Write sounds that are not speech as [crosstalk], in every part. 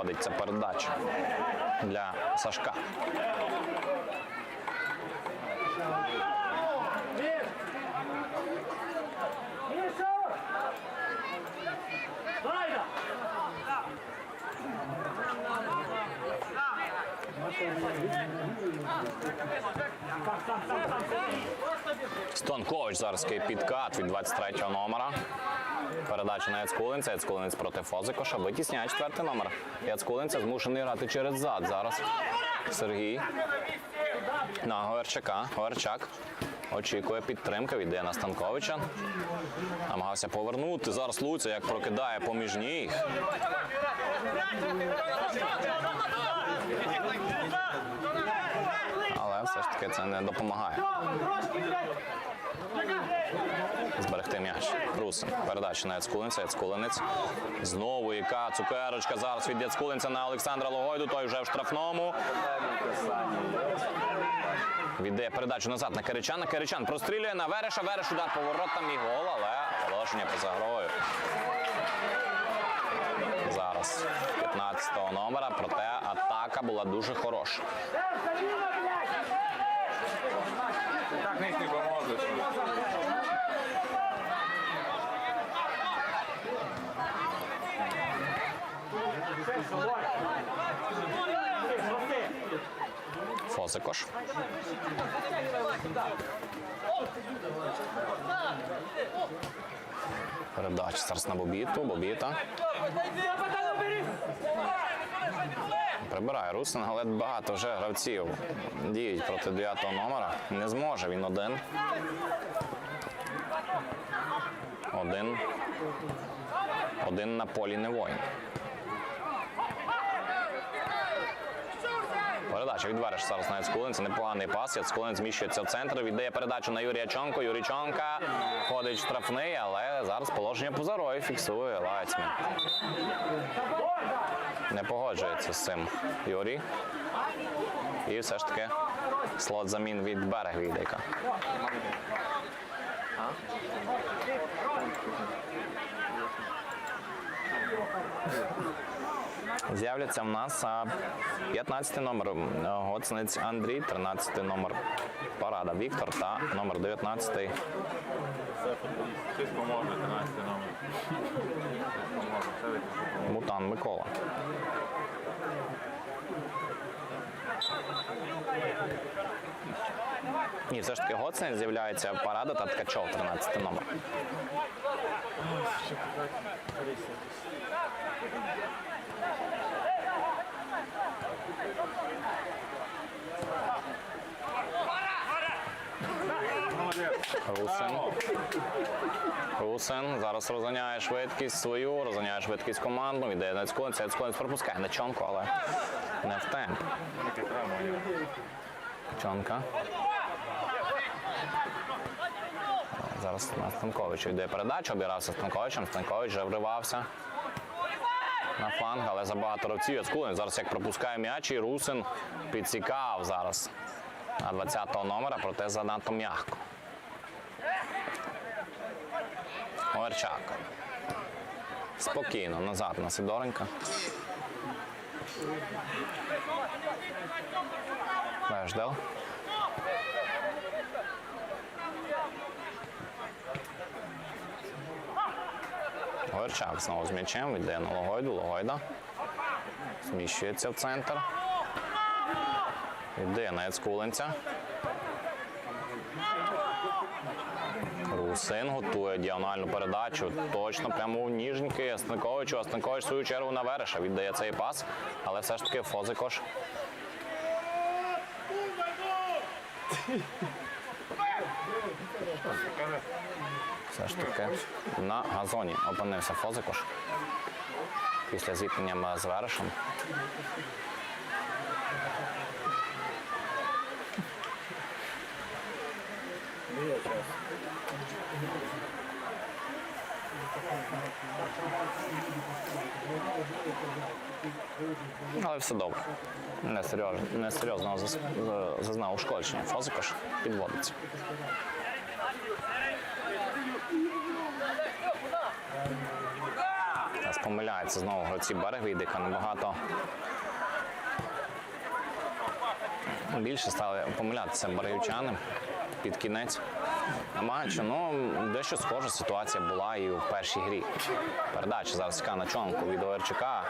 виходить ця передача для Сашка. Стонкович зараз підкат від 23-го номера. Передача на Яцкулинця. Яцкулинець проти Фозикоша. Витісняє четвертий номер. Яцкулинця змушений грати через зад. Зараз Сергій на Говерчака. Говерчак очікує підтримки, віддає на Станковича. Намагався повернути. Зараз Луця як прокидає поміж ніг. Але все ж таки це не допомагає. Зберегти м'яч. Русин. Передача на Яцкулинця. Яцкулинець. Знову яка цукерочка зараз від Яцкулинця на Олександра Логойду. Той вже в штрафному. Віддає передачу назад на Киричана. Киричан прострілює на Вереша. Вереш удар по воротам і гол, але положення поза грою. Зараз 15-го номера, проте атака була дуже хороша. Так не поможеш. Фозикош. Передача зараз на Бобіту. Бобіта. Прибирає Русин, але багато вже гравців діють проти 9 номера. Не зможе він один. Один. Один на полі не воїн. Передача від Вереш зараз на Яцкулин. Це непоганий пас. Яцкулин зміщується в центр. Віддає передачу на Юрія Чонко. Юрій Чонка ходить штрафний, але зараз положення поза грою фіксує Лайцмен. Не погоджується з цим Юрій. І все ж таки слот замін від берег відейка. З'являться в нас а, 15 номер е, Гоцнець Андрій, 13 номер Парада Віктор та номер 19 Хтось поможе, 13 номер. Поможе, це ви що Мутан Микола. Ні, все ж таки Гоцнець з'являється Парада та Ткачов, 13 номер. Русин. Русин зараз розганяє швидкість свою, розганяє швидкість команду, віддає на Яцкулинця. Яцкулинець пропускає на Чонку, але не в темп. Чонка. Зараз на Станковичу йде передача, обірався Станковичем. Станкович вже вривався на фланг, але забагато гравців. Яцкулин зараз як пропускає м'яч і Русин підсікав зараз на 20-го номера, проте занадто м'яко. Оверчак. Спокійно, назад на Сидоренка. Веждел. Говерчак знову з м'ячем, віддає на Логойду, Логойда. Зміщується в центр. Віддає на Яцкулинця. Русин готує діагональну передачу. Точно прямо в ніжники Станковичу. А свою чергу на Вереша віддає цей пас, але все ж таки Фозикош все ж таки на газоні опинився Фозикош після зіткнення з Верешем. Але все добре. Несерйозно, несерйозного заз- за- зазнав ушкодження. Фозикош підводиться. Зараз помиляються знову гравці Берегвідика набагато більше стали помилятися берегівчани під кінець матчу. Ну, дещо схожа ситуація була і у першій грі. Передача зараз на чонку від Оверчука.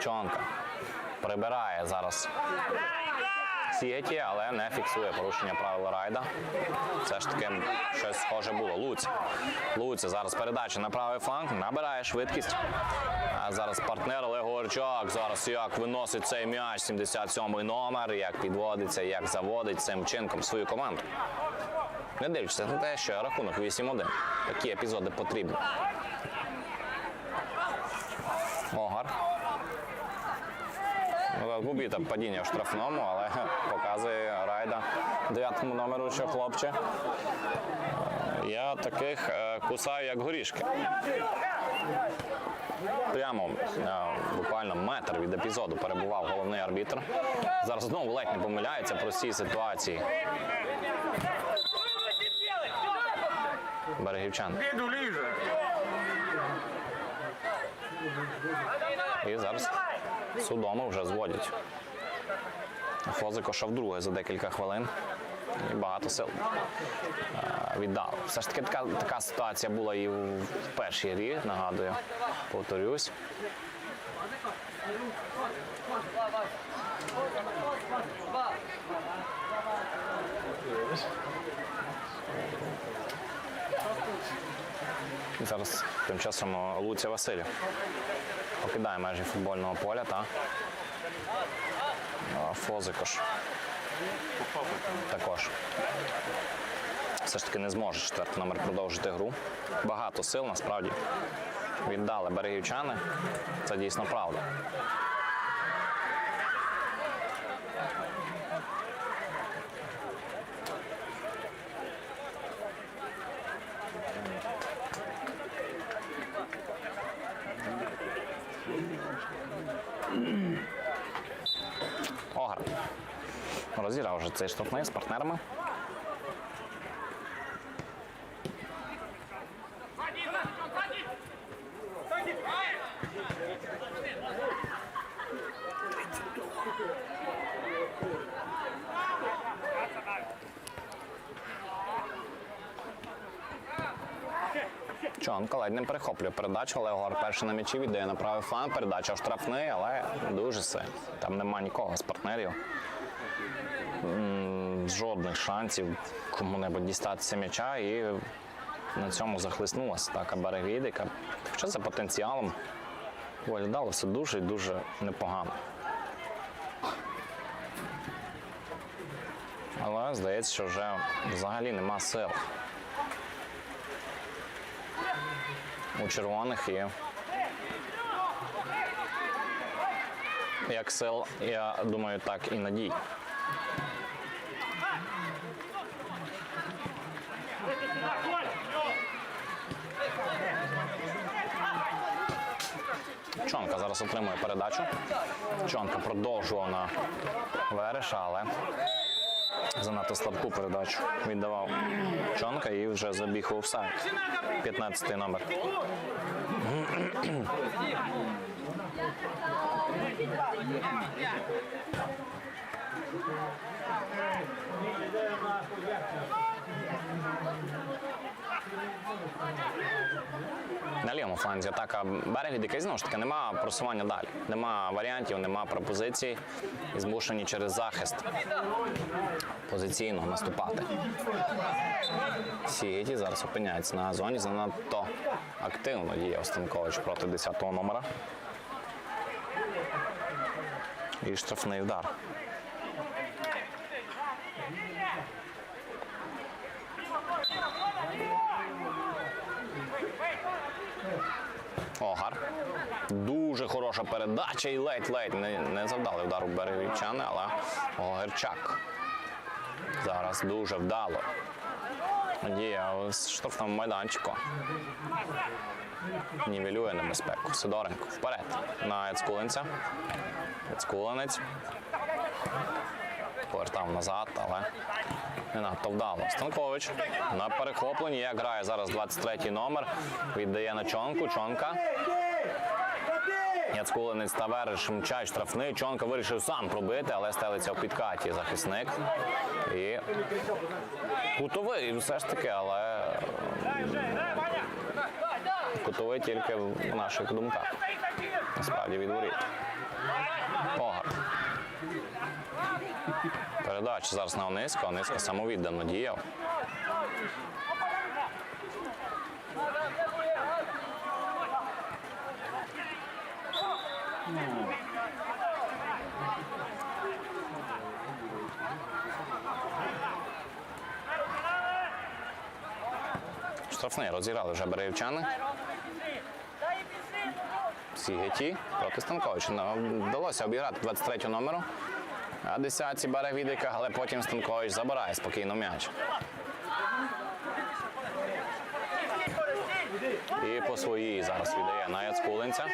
Чонка прибирає зараз Сієті, але не фіксує порушення правил райда. Все ж таки щось схоже було. Луць. Луць зараз передача на правий фланг, набирає швидкість. А зараз партнер Олег Горчак. Зараз як виносить цей м'яч, 77-й номер, як підводиться, як заводить цим чинком свою команду. Не дивлячись на те, що рахунок 8-1. Такі епізоди потрібні. Огар. Ну, Бубіта падіння в штрафному, але [laughs] показує райда дев'ятому номеру, що хлопче. Я таких е, кусаю як горішки. Прямо е, буквально метр від епізоду перебував головний арбітр. Зараз знову ледь не помиляється про цій ситуації. Берегівчан. І зараз судомо вже зводять. Фозико вдруге за декілька хвилин. І багато сил е, віддав. Все ж таки така, така ситуація була і в першій грі, нагадую, повторюсь. І зараз тим часом Луця Василь покидає межі футбольного поля та Фозикош також. Все ж таки не зможе четвертий номер продовжити гру. Багато сил насправді віддали берегівчани. Це дійсно правда. Огар. Розіграв вже цей штрафний з партнерами. Чонко ледь не перехоплює передачу, але Огар перший на м'ячі віддає на правий фланг. Передача в штрафний, але дуже сильно. Там нема нікого з партнерів. Жодних шансів кому-небудь дістатися м'яча і на цьому захлиснулася така берегвідика. Хоча за потенціалом виглядало все дуже і дуже непогано. Але здається, що вже взагалі нема сил. у червоних і як сил, я думаю, так і надій. Чонка зараз отримує передачу. Чонка продовжував на Вереша, але занадто слабку передачу віддавав Чонка і вже забіг у офсайд. 15 номер. На лівому фланзі атака берег, який знову ж таки нема просування далі. Нема варіантів, нема пропозицій. І змушені через захист позиційно наступати. Сієті зараз опиняється на зоні. Занадто активно діяв Станкович проти 10-го номера. І штрафний удар. Огар. Дуже хороша передача і ледь-ледь не, не завдали удару берегівчани, але Огарчак. Зараз дуже вдало. Діє з штрафному майданчику. Нівелює небезпеку. Сидоренко вперед на Ецкулинця. Ецкулинець. Повертав назад, але не надто вдало. Станкович на перехопленні. Як грає зараз 23-й номер. Віддає на чонку. Чонка. Яцкулинець та Вереш мчать штрафний. Чонка вирішив сам пробити, але стелиться в підкаті захисник. І кутовий все ж таки, але кутовий тільки в наших думках. Насправді від воріт. Передача зараз на Ониська. Ониська самовіддано діяв. Штрафний розіграли вже берегівчани. Сігеті проти Станковича. Ну, Вдалося обіграти 23 номеру. А десятці бере відика, але потім Станкович забирає спокійно м'яч. І по своїй зараз віддає на Яцкулинця.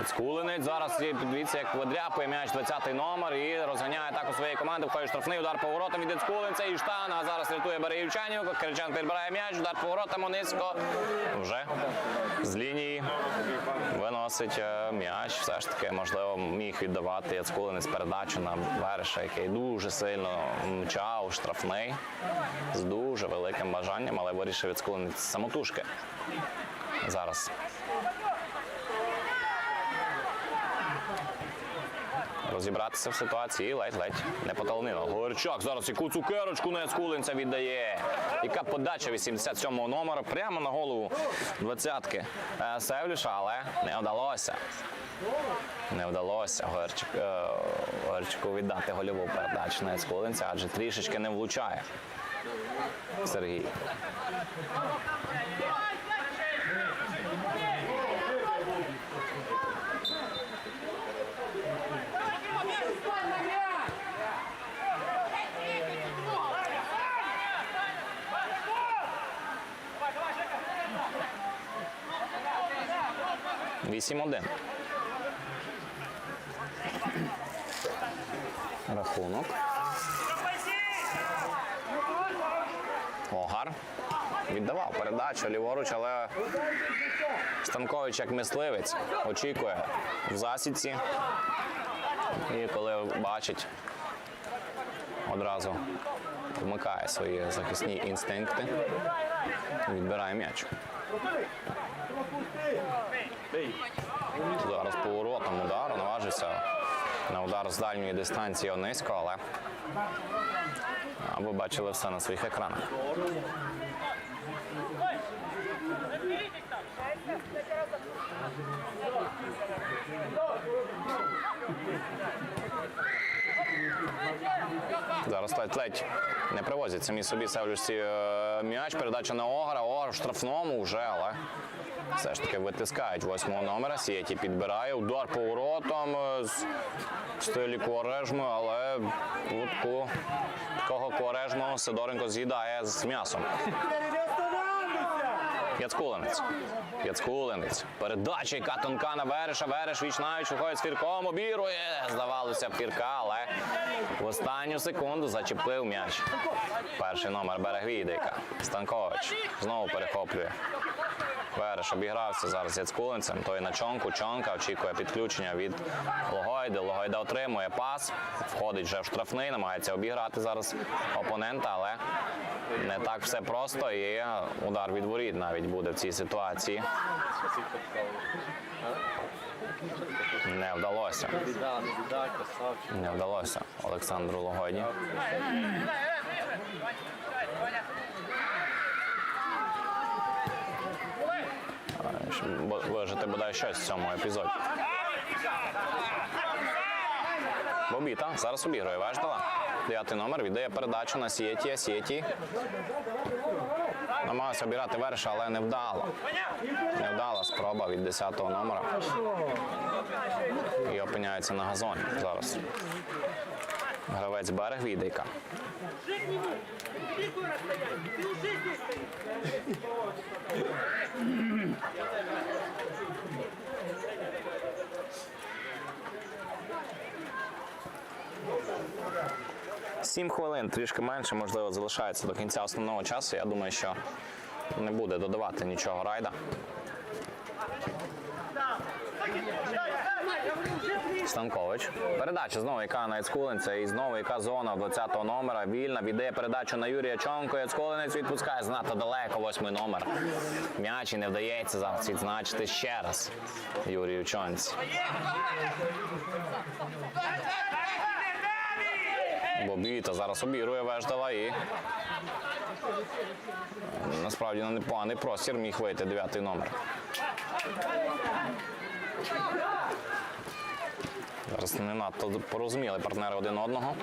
Яцкулинець зараз подивіться, як видряпує м'яч 20-й номер і розганяє атаку своєї команди. Входить штрафний удар по воротам від Яцкулинця і штана. Зараз рятує Берегівчанів. Кириченко підбирає м'яч, удар по воротам Онисько. Вже з лінії виносить е, м'яч. Все ж таки, можливо, міг віддавати Яцкулинець передачу на Вереша, який дуже сильно мчав штрафний з дуже великим бажанням, але вирішив Яцкулинець самотужки. Зараз розібратися в ситуації ледь-ледь не поталнило. Горчак зараз яку цукерочку на Яцкулинця віддає. Яка подача 87-го номера прямо на голову двадцятки е, Севліша, але не вдалося. Не вдалося Горчик, е, Горчику віддати гольову передачу на Яцкулинця, адже трішечки не влучає. Сергій. Вісім один. Рахунок. Огар. Віддавав передачу ліворуч, але Станкович як мисливець очікує в засідці. І коли бачить, одразу вмикає свої захисні інстинкти, відбирає м'яч. Зараз поворотом удару наважився на удар з дальньої дистанції Онисько, але ви бачили все на своїх екранах. Зараз ледь-ледь не привозять самі собі Севлюсі е, м'яч. Передача на Огара. Огар в штрафному вже, але все ж таки витискають восьмого номера. Сієті підбирає. Удар по воротам е, з стилі Куарежми, але от такого Куарежму Сидоренко з'їдає з м'ясом. Яцкулинець. Яцкулинець. Передача, яка тонка на Вереша. Вереш вічнаючи виходить з фірком, обірує. Здавалося, фірка, але в останню секунду зачепив м'яч. Перший номер берег Відейка. Станкович знову перехоплює. Вереш обігрався зараз Яцкулинцем. Той на чонку. Чонка очікує підключення від Логойди. Логойда отримує пас. Входить вже в штрафний, намагається обіграти зараз опонента, але не так все просто. І удар від воріт навіть буде в цій ситуації. Не вдалося. Не вдалося Олександру бо- Вижити бодай щось в цьому епізоді. Бобіта зараз обігрує Веждала. Дев'ятий номер віддає передачу на Сієті. Сієті. Намагався обіграти верша, але не вдало. Не вдала спроба від 10-го номера. І опиняється на газоні зараз. Гравець берег відейка. Сім хвилин, трішки менше, можливо, залишається до кінця основного часу. Я думаю, що не буде додавати нічого райда. Станкович. Передача знову яка на Яцкулинця і знову яка зона 20-го номера. Вільна віддає передачу на Юрія Чонко. Яцкулинець відпускає знато далеко. Восьмий номер. М'яч і не вдається зараз відзначити ще раз Юрію Чонці. Бобіта зараз обірує Веждала і насправді на непоганий простір міг вийти дев'ятий номер. Зараз не надто порозуміли партнери один одного.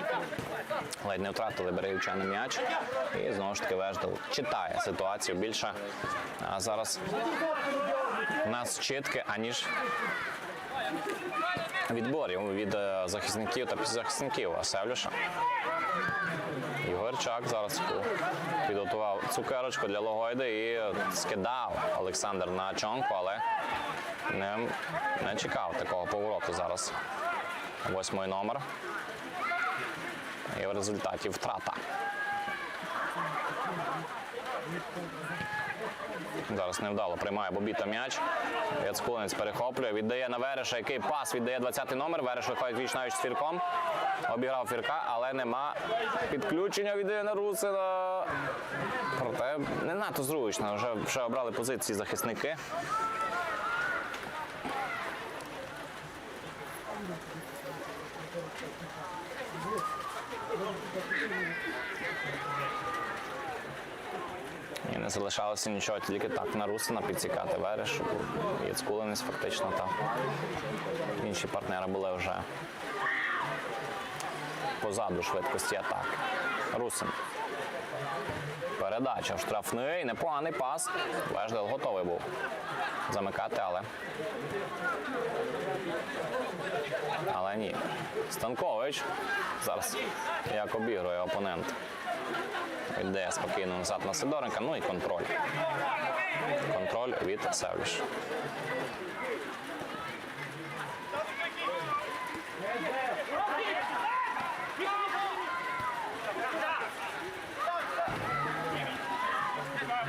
Ледь не втратили берегівчани м'яч. І знову ж таки Веждал читає ситуацію більше. А зараз у нас чітки, аніж відборів від е, захисників та захисників Севлюша. Ігорчак зараз підготував цукерочку для Логойди і скидав Олександр на чонку, але не, не чекав такого повороту зараз. Восьмий номер. І в результаті втрата. Зараз невдало приймає Бобіта м'яч. Яцкулинець перехоплює, віддає на Вереша, який пас віддає 20-й номер. Вереш виходить віч навіть з фірком. Обіграв фірка, але нема підключення віддає на Русина. Проте не надто зручно. Вже, вже обрали позиції захисники. І не залишалося нічого, тільки так на Русина підсікати Вереш. Яцкулинець фактично там. Інші партнери були вже позаду швидкості атак. Русин. Передача в штрафний, непоганий пас. Веждел готовий був замикати, але. Але ні. Станкович зараз як обігрує опонент. Йде спокійно назад на Сидоренка, ну і контроль. Контроль від Севліш.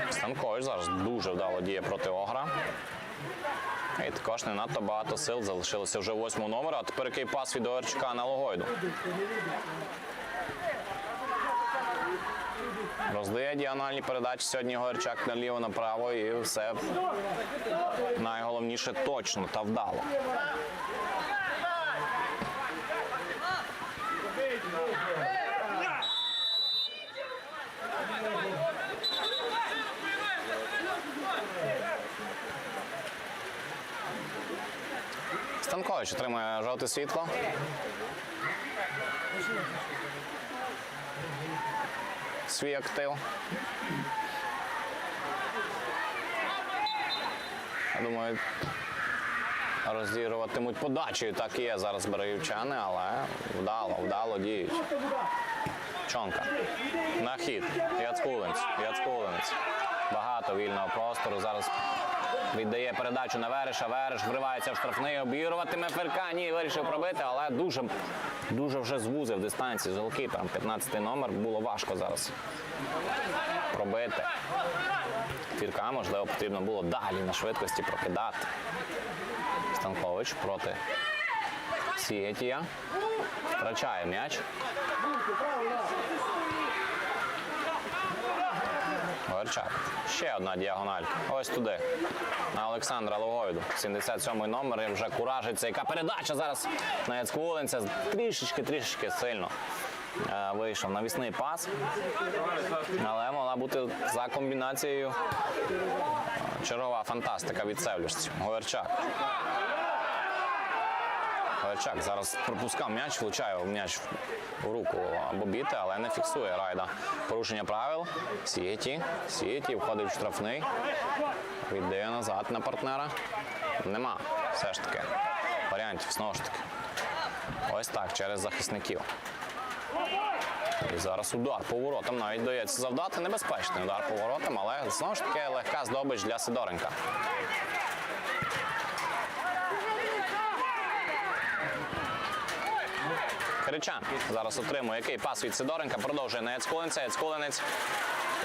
Станкович зараз дуже вдало діє проти Огра. І також не надто багато сил залишилося вже восьмого номера, а тепер який пас від Оверчука на Логойду. Роздає діагональні передачі сьогодні Горчак наліво направо і все найголовніше точно та вдало. Станкович отримує жовте світло. Свій актив. Я думаю, розігруватимуть подачею. Так і є зараз берегівчани, але вдало, вдало діють. Чонка. На хід. Яцкулинець. Яцкулинець. Багато вільного простору. Зараз віддає передачу на Вереша. Вереш вривається в штрафний, обігруватиме Ферка. Ні, вирішив пробити, але дуже, дуже вже звузив дистанцію з голкіпером. 15 номер. Було важко зараз пробити. Фірка, можливо, потрібно було далі на швидкості прокидати. Станкович проти Сієтія. Втрачає м'яч. Горчак. Ще одна діагональка. Ось туди. На Олександра Логойду. 77 номер. І вже куражиться. Яка передача зараз на Яцкулинця. Трішечки, трішечки сильно. е, Вийшов навісний пас, але могла бути за комбінацією е, чергова фантастика від Севлюшців. Говерчак. Говерчак зараз пропускав м'яч, влучає м'яч в руку Бобіти, але не фіксує райда. Порушення правил. Сієті. Сієті входить в штрафний. Віддає назад на партнера. Нема все ж таки варіантів, знову ж таки. Ось так, через захисників. І зараз удар поворотом навіть дається завдати. Небезпечний удар поворотом, але знову ж таки легка здобич для Сидоренка. Киричан зараз отримує який пас від Сидоренка, продовжує на Яцкулинця. Яцкулинець.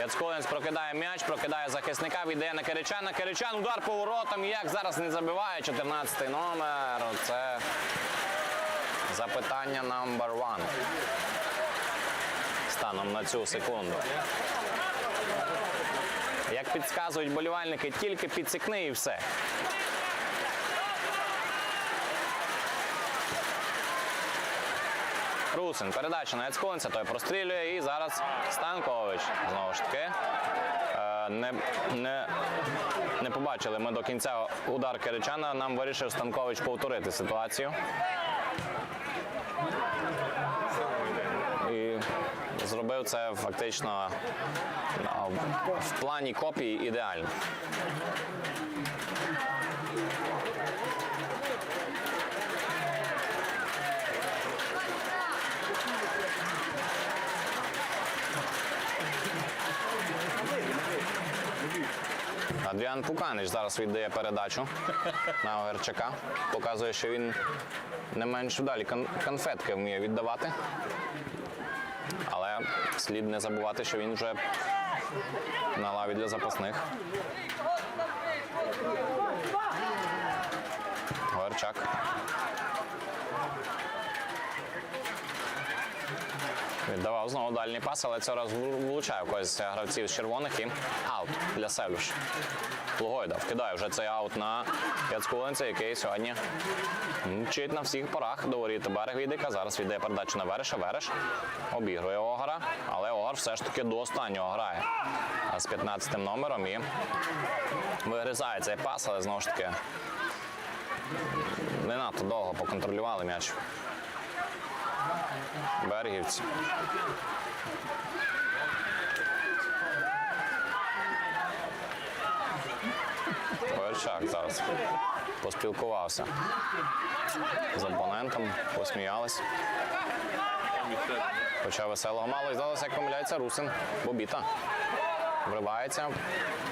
Яцкулинець прокидає м'яч, прокидає захисника, віддає на Киричана. Киричан удар поворотом. Як зараз не забиває 14-й номер. Це Запитання number one. Станом на цю секунду. Як підказують болівальники, тільки підсікни і все. Русин, передача на Яцкулинця, той прострілює і зараз Станкович. Знову ж таки. Е, Не, не, не побачили ми до кінця удар Киричана. Нам вирішив Станкович повторити ситуацію. І зробив це фактично в плані копії ідеально. Адріан Пуканич зараз віддає передачу на Огарчака. Показує, що він не менш вдалі конфетки вміє віддавати. Але слід не забувати, що він вже на лаві для запасних. Огарчак. Віддавав знову дальній пас, але цього разу влучає когось гравців з червоних і аут для Севлюш. Лугойда вкидає вже цей аут на Яцкулинця, який сьогодні мчить на всіх порах до воріт берег відика. Зараз віддає передачу на Вереша. Вереш обігрує Огара, але Огар все ж таки до останнього грає з 15 номером і вигризає цей пас, але знову ж таки не надто довго поконтролювали м'яч. Берегівці. Верчак зараз поспілкувався з опонентом, посміялись. Хоча веселого мало і здалося, як помиляється Русин. Бобіта. Вривається,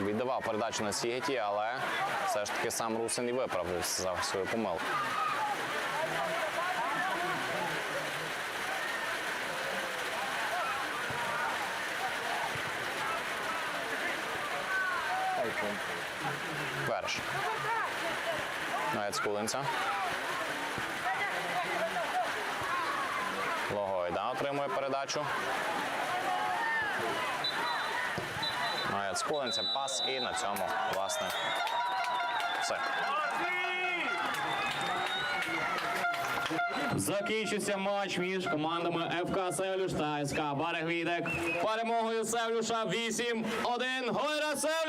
віддавав передачу на Сігеті, але все ж таки сам Русин і виправився за свою помилку. Верш. Навіть Скулинця. Логойда отримує передачу. Навіть Скулинця пас і на цьому, власне, все. Закінчився матч між командами ФК Севлюш та СК Барег Відек. Перемогою Севлюша 8-1. Гойра Севлюш!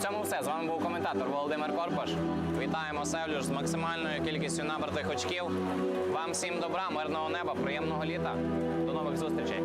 Цьому все. З вами був коментатор Володимир Корпаш. Вітаємо Севлюш з максимальною кількістю набратих очків. Вам всім добра, мирного неба, приємного літа. До нових зустрічей.